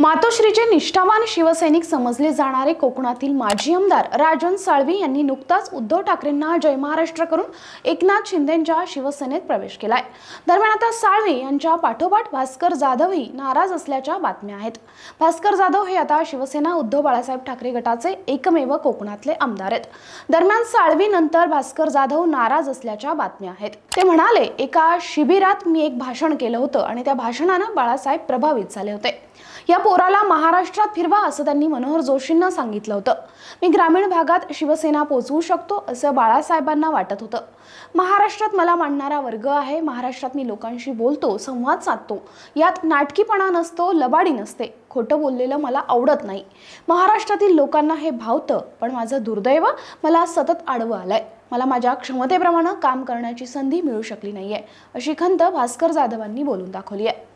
मातोश्रीचे निष्ठावान शिवसैनिक समजले जाणारे कोकणातील माजी आमदार राजन साळवी यांनी नुकताच उद्धव ठाकरेंना जय महाराष्ट्र करून एकनाथ शिंदेंच्या शिवसेनेत प्रवेश केलाय. दरम्यान आता साळवी यांच्या पाठोपाठ भास्कर जाधवही नाराज असल्याच्या बातम्या आहेत. भास्कर जाधव हे आता शिवसेना उद्धव बाळासाहेब ठाकरे गटाचे एकमेव कोकणातले आमदार आहेत. दरम्यान साळवी नंतर भास्कर जाधव नाराज असल्याच्या बातम्या आहेत. ते म्हणाले एका शिबिरात मी एक भाषण केलं होतं आणि त्या भाषणानं बाळासाहेब प्रभावित झाले होते. या पोराला महाराष्ट्रात फिरवा असं त्यांनी मनोहर जोशींना सांगितलं होतं. मी ग्रामीण भागात शिवसेना पोचवू शकतो असं बाळासाहेबांना वाटत होतं. महाराष्ट्रात मला मांडणारा वर्ग आहे. महाराष्ट्रात मी लोकांशी बोलतो संवाद साधतो. यात नाटकीपणा नसतो लबाडी नसते. खोटं बोललेलं मला आवडत नाही. महाराष्ट्रातील लोकांना हे भावतं पण माझं दुर्दैव मला सतत आडवं आलंय. मला माझ्या क्षमतेप्रमाणे काम करण्याची संधी मिळू शकली नाहीये अशी खंत भास्कर जाधवांनी बोलून दाखवली आहे.